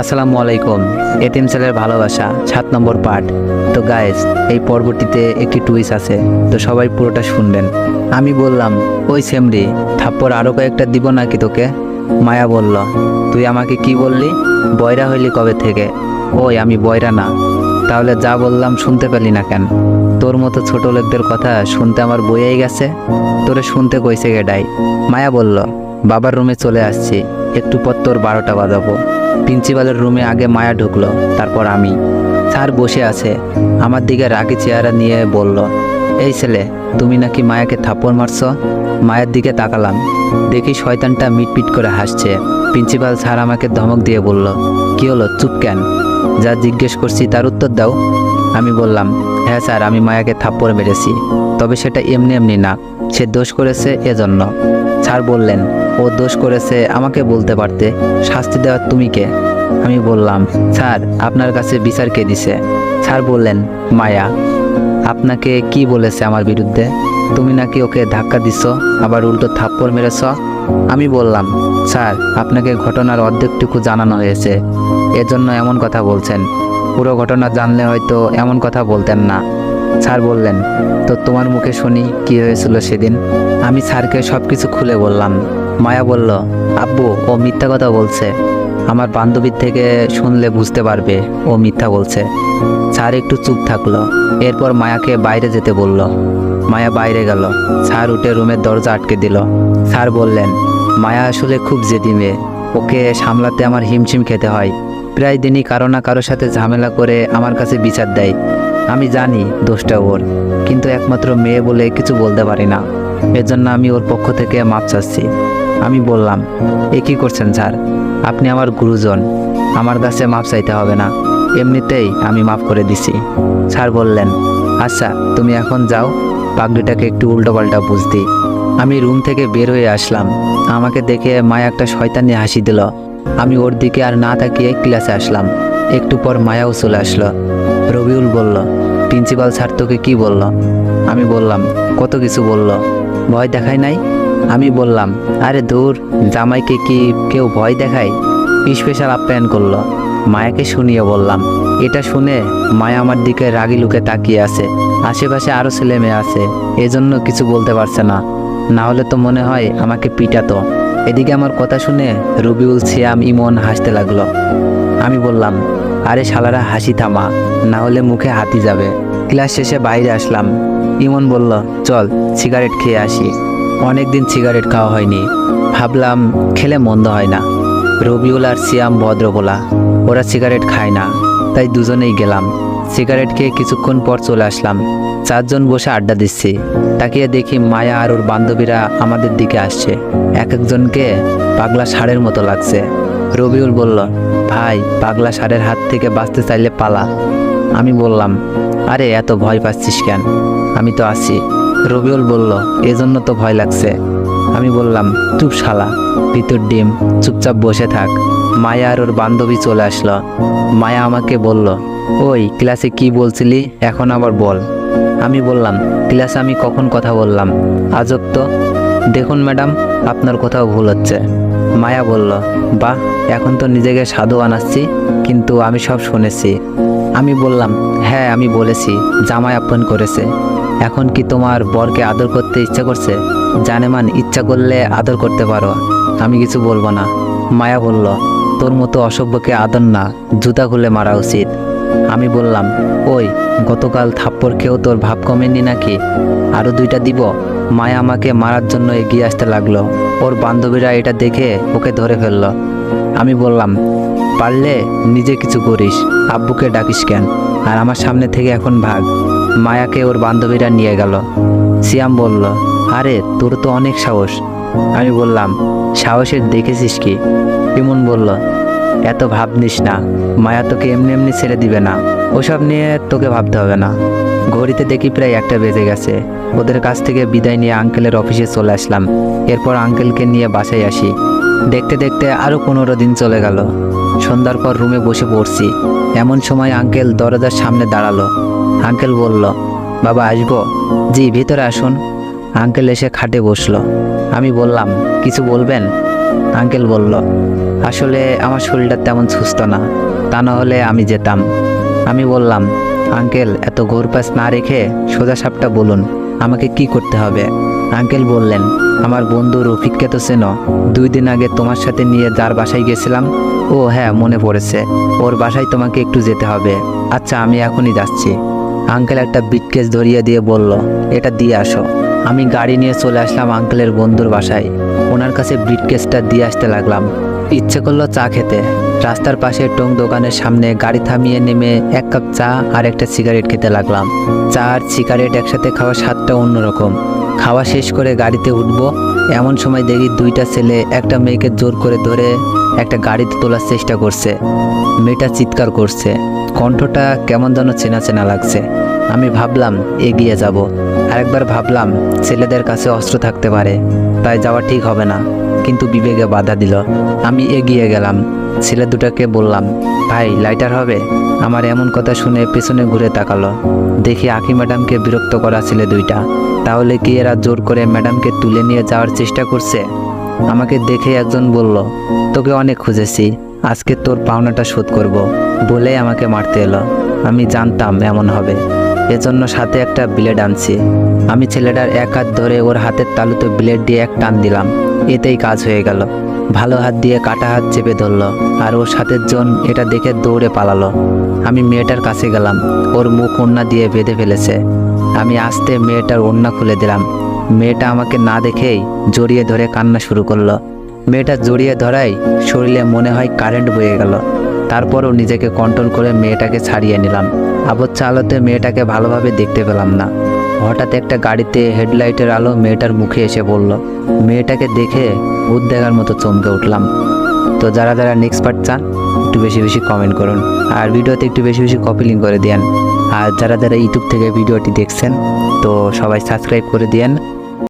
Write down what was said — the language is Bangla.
আসসালামু আলাইকুম। এতিম ছেলের ভালোবাসা, সাত নম্বর পার্ট। তো গায়েস এই পর্বটিতে একটি টুইস আছে। তো সবাই পুরোটা শুনবেন। আমি বললাম, ওই সেমরি থাপ্পড় আরও কয়েকটা দিব নাকি তোকে? মায়া বলল, তুই আমাকে কি বললি? বয়রা হইলি কবে থেকে? ওই, আমি বয়রা না। তাহলে যা বললাম শুনতে পেলি না কেন? তোর মতো ছোট লোকদের কথা শুনতে আমার বইয়েই গেছে। তোরে শুনতে কইছে গেডাই। মায়া বলল, বাবার রুমে চলে আসছি। একটু পর তোর বারোটা বাজাবো। প্রিন্সিপালের রুমে আগে মায়া ঢুকলো, তারপর আমি। স্যার বসে আছে, আমার দিকে রাগি চেহারা নিয়ে বলল, এই ছেলে, তুমি নাকি মায়াকে থাপ্পড় মারছ? মায়ের দিকে তাকালাম, দেখি শয়তানটা মিটপিট করে হাসছে। প্রিন্সিপাল স্যার আমাকে ধমক দিয়ে বলল, কি হলো, চুপ কেন? যা জিজ্ঞেস করছি তার উত্তর দাও। আমি বললাম হ্যাঁ স্যার, আমি মায়াকে থাপ্পড় মেরেছি, তবে সেটা এমনি এমনি না, সে দোষ করেছে এজন্য। স্যার বললেন, ও দোষ করেছে আমাকে বলতে পারতে। শাস্তি দেওয়ার তুমি কে? আমি বললাম, স্যার, আপনার কাছে বিচার কে দিছে? স্যার বললেন, মায়া। আপনাকে কি বলেছে আমার বিরুদ্ধে? তুমি নাকি ওকে ধাক্কা দিছ, আবার উল্টো থাপ্পড় মেরেছ? আমি বললাম, স্যার, আপনাকে ঘটনার অর্ধেকটুকু জানানো হয়েছে। এজন্য এমন কথা বলছেন। পুরো ঘটনা জানলে হয়তো এমন কথা বলতেন না। স্যার বললেন, তো তোমার মুখে শুনি কি হয়েছিল সেদিন? আমি স্যারকে সব কিছু খুলে বললাম। মায়া বলল, আব্বু, ও মিথ্যা কথা বলছে। আমার বান্ধবীর থেকে শুনলে বুঝতে পারবে, ও মিথ্যা বলছে। স্যার একটু চুপ থাকল। এরপর মায়াকে বাইরে যেতে বলল। মায়া বাইরে গেল। স্যার উঠে রুমের দরজা আটকে দিল। স্যার বললেন, মায়া আসলে খুব জেদি মেয়ে। ওকে সামলাতে আমার হিমশিম খেতে হয়। প্রায় দিনই কারও না কারোর সাথে ঝামেলা করে আমার কাছে বিচার দেয়। আমি জানি দোষটা ওর, কিন্তু একমাত্র মেয়ে বলে কিছু বলতে পারি না। এজন্য আমি ওর পক্ষ থেকে মাপ চাচ্ছি। আমি বললাম, এ কী করছেন স্যার? আপনি আমার গুরুজন। আমার কাছে মাপ চাইতে হবে না। এমনিতেই আমি মাফ করে দিছি। স্যার বললেন আচ্ছা তুমি এখন যাও। পাগড়িটাকে একটু উল্টোপাল্টা বুঝতি আমি রুম থেকে বের হয়ে আসলাম। আমাকে দেখে মায়া একটা শয়তানি হাসি দিল। আমি ওর দিকে আর না তাকিয়ে ক্লাসে আসলাম। একটু পর মায়াও চলে আসলো। রবিউল বলল, প্রিন্সিপাল স্যার তোকে কি বলল? আমি বললাম, কত কিছু বলল। ভয় দেখায় নাই? আমি বললাম, আরে দূর, জামাইকে কি কেউ ভয় দেখায়? স্পেশাল আপ্যায়ন করল। মায়াকে শুনিয়ে বললাম, এটা শুনে মায়া আমার দিকে রাগি লুকে তাকিয়ে আছে। আশেপাশে আরও ছেলে মেয়ে আছে, এজন্য কিছু বলতে পারছে না। না হলে তো মনে হয় আমাকে পিটাতো। এদিকে আমার কথা শুনে রবিউল সিয়াম ইমন হাসতে লাগল। আমি বললাম, আরে শালারা, হাসি থামা, না হলে মুখে হাতি যাবে। ক্লাস শেষে বাইরে আসলাম। ইমন বলল, চল সিগারেট খেয়ে আসি। অনেক দিন সিগারেট খাওয়া হয়নি। ভাবলাম, খেলে মন্দ হয় না। রবিউল আর সিয়াম ভদ্রবোলা ওরা সিগারেট খায় না। তাই দুজনেই গেলাম। সিগারেট খেয়ে কিছুক্ষণ পর চলে আসলাম। চারজন বসে আড্ডা দিচ্ছি। তাকিয়ে দেখি মায়া আর ওর বান্ধবীরা আমাদের দিকে আসছে। এক একজনকে পাগলা ষাঁড়ের মতো লাগছে। রবিউল বলল, ভাই, পাগলা ষাঁড়ের হাত থেকে বাঁচতে চাইলে পালা। আমি বললাম, আরে, এত ভয় পাচ্ছিস কেন? আমি তো আছি। রবিউল বলল, এজন্য তো ভয় লাগছে। আমি বললাম, চুপ শালা, ভিতর ডিম, চুপচাপ বসে থাক। মায়া আর ওর বান্ধবী চলে আসলো। মায়া আমাকে বলল, ওই, ক্লাসে কি বলছিলি? এখন আবার বল। আমি বললাম, ক্লাসে আমি কখন কথা বললাম? আজব তো। দেখুন ম্যাডাম, আপনার কোথাও ভুল হচ্ছে। মায়া বলল, বাহ, এখন তো নিজেকে সাধু আনাচ্ছি কিন্তু আমি সব শুনেছি। আমি বললাম হ্যাঁ আমি বলেছি, জামাই আপ্যায়ন করেছে। এখন কি তোমার বরকে আদর করতে ইচ্ছা করছে? জানেমান, ইচ্ছা করলে আদর করতে পারো। আমি কিছু বলব না। মায়া বলল, তোর মতো অসভ্যকে আদর না, জুতা খুলে মারা উচিত। আমি বললাম, ওই, গতকাল থাপ্পড় খেয়েও তোর ভাব কমেনি নাকি? আরও দুইটা দিব? মায়া আমাকে মারার জন্য এগিয়ে আসতে লাগল। ওর বান্ধবীরা এটা দেখে ওকে ধরে ফেলল। আমি বললাম, পারলে নিজে কিছু করিস। আব্বুকে ডাকিস কেন? আর আমার সামনে থেকে এখন ভাগ। মায়াকে ওর বান্ধবীরা নিয়ে গেল। সিয়াম বলল, আরে, তোর তো অনেক সাহস। আমি বললাম, সাহসের দেখেছিস কি? ইমন বলল, এত ভাবনিস না, মায়া তোকে এমনি এমনি ছেড়ে দিবে না। ওসব নিয়ে তোকে ভাবতে হবে না। ঘড়িতে দেখি প্রায় একটা বেজে গেছে। ওদের কাছ থেকে বিদায় নিয়ে আঙ্কেলের অফিসে চলে আসলাম। এরপর আঙ্কেলকে নিয়ে বাসায় আসি। দেখতে দেখতে আরও পনেরো দিন চলে গেল। সন্ধ্যার পর রুমে বসে পড়ছি। এমন সময় আঙ্কেল দরজার সামনে দাঁড়াল। আঙ্কেল বলল, বাবা, আসব? জি, ভিতরে আসুন। আঙ্কেল এসে খাটে বসল। আমি বললাম, কিছু বলবেন? আঙ্কেল বলল, আসলে আমার শরীরটা তেমন সুস্থ না, তা না হলে আমি যেতাম। আমি বললাম, আঙ্কেল, এত ঘোরপাস না রেখে সোজা সাপটা বলুন, আমাকে কি করতে হবে? আঙ্কেল বললেন, আমার বন্ধু রফিককে তো চেনো, দুই দিন আগে তোমার সাথে নিয়ে যার বাসায় গেছিলাম, ও হ্যাঁ মনে পড়েছে, ওর বাসায় তোমাকে একটু যেতে হবে। আচ্ছা আমি এখনই যাচ্ছি। আঙ্কেল একটা বিটকেস ধরিয়ে দিয়ে বলল, এটা দিয়ে আসো। আমি গাড়ি নিয়ে চলে আসলাম আঙ্কেলের বন্ধুর বাসায়। ওনার কাছে ব্রিটকেসটা দিয়ে আসতে লাগলাম। ইচ্ছে করল চা খেতে। রাস্তার পাশে টং দোকানের সামনে গাড়ি থামিয়ে নেমে এক কাপ চা আর একটা সিগারেট খেতে লাগলাম। চা আর সিগারেট একসাথে খাওয়ার স্বাদটা অন্যরকম। খাওয়া শেষ করে গাড়িতে উঠবো, এমন সময় দেখি দুইটা ছেলে একটা মেয়েকে জোর করে ধরে একটা গাড়িতে তোলার চেষ্টা করছে। মেয়েটা চিৎকার করছে। কণ্ঠটা কেমন যেন চেনা চেনা লাগছে। আমি ভাবলাম, এগিয়ে যাব। আরেকবার ভাবলাম, ছেলেদের কাছে অস্ত্র থাকতে পারে। তাই যাওয়া ঠিক হবে না। কিন্তু বিবেকে বাধা দিল। আমি এগিয়ে গেলাম। ছেলে দুটাকে বললাম, ভাই, লাইটার হবে? আমার এমন কথা শুনে পেছনে ঘুরে তাকালো। দেখি আঁকি ম্যাডামকে বিরক্ত করা ছেলে দুইটা। তাহলে কি এরা জোর করে ম্যাডামকে তুলে নিয়ে যাওয়ার চেষ্টা করছে? আমাকে দেখে একজন বলল, তোকে অনেক খুঁজেছি, আজকে তোর পাওনাটা শোধ করব। বলে আমাকে মারতে এলো। আমি জানতাম এমন হবে। এজন্য সাথে একটা ব্লেড আনছি। আমি ছেলেটার এক হাত ধরে ওর হাতের তালুতে ব্লেড দিয়ে এক টান দিলাম। এতেই কাজ হয়ে গেল। ভালো হাত দিয়ে কাটা হাত চেপে ধরলো আর ওর সাথের জন এটা দেখে দৌড়ে পালালো। আমি মেয়েটার কাছে গেলাম। ওর মুখ ওন্না দিয়ে বেঁধে ফেলেছে। আমি আস্তে মেয়েটার ওন্না খুলে দিলাম। মেয়েটা আমাকে না দেখেই জড়িয়ে ধরে কান্না শুরু করল। মেয়েটা জড়িয়ে ধরাই শরীরে মনে হয় কারেন্ট বয়ে গেল। তারপরও নিজেকে কন্ট্রোল করে মেয়েটাকে ছাড়িয়ে নিলাম। আবচ্ছা আলোতে মেয়েটাকে ভালোভাবে দেখতে পেলাম না। হঠাৎ একটা গাড়িতে হেডলাইটের আলো মেয়েটার মুখে এসে পড়ল। মেয়েটাকে দেখে ভূত দেখার মতো চমকে উঠলাম। তো যারা যারা নেক্সট পার্ট চান, একটু বেশি বেশি কমেন্ট করুন। আর ভিডিওতে একটু বেশি বেশি কপি লিঙ্ক করে দিয়েন। আর যারা যারা ইউটিউব থেকে ভিডিওটি দেখছেন, তো সবাই সাবস্ক্রাইব করে দিয়েন।